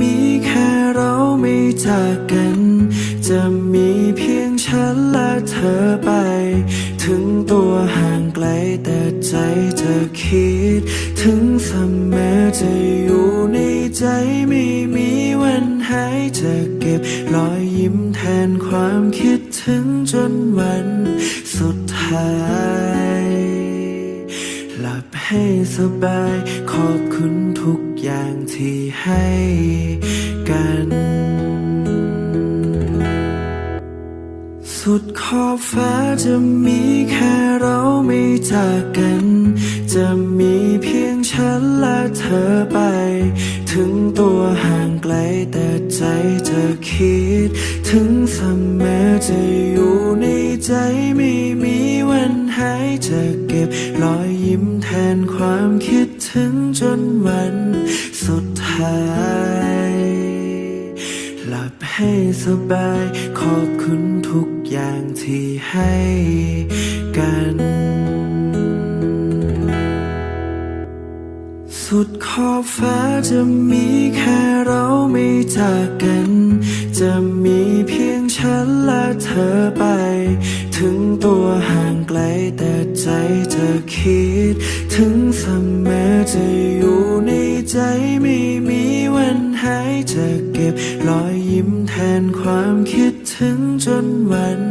มีแค่เราไม่จากกัน จะมีเพียงฉันและเธอไป ถึงตัวห่างไกลแต่ใจจะคิด ถึงเสมอจะอยู่ในใจไม่มีวันหายจะเก็บรอยยิ้มแทนความคิดถึงจนวันสุดท้าย ลับให้สบาย ขอบคุณทุกอย่างที่ให้กันสุดขอบฟ้าจะมีแค่เราไม่จากกัน จะมีเพียงฉันและเธอไป ถึงตัวห่างไกลแต่ใจจะคิด ถึงเสมอจะอยู่ในใจไม่มี จะเก็บรอยยิ้มแทนความคิดถึงจนวันสุดท้าย หลับให้สบาย ขอบคุณทุกอย่างที่ให้กันสุดขอบฟ้าจะมีแค่เราไม่จากกัน จะมีเพียงฉันและเธอไป ถึงตัวห่างไกลแต่ใจจะคิด ถึงเสมอจะอยู่ในใจไม่มีวันหายจะเก็บรอยยิ้มแทนความคิดถึงจนวัน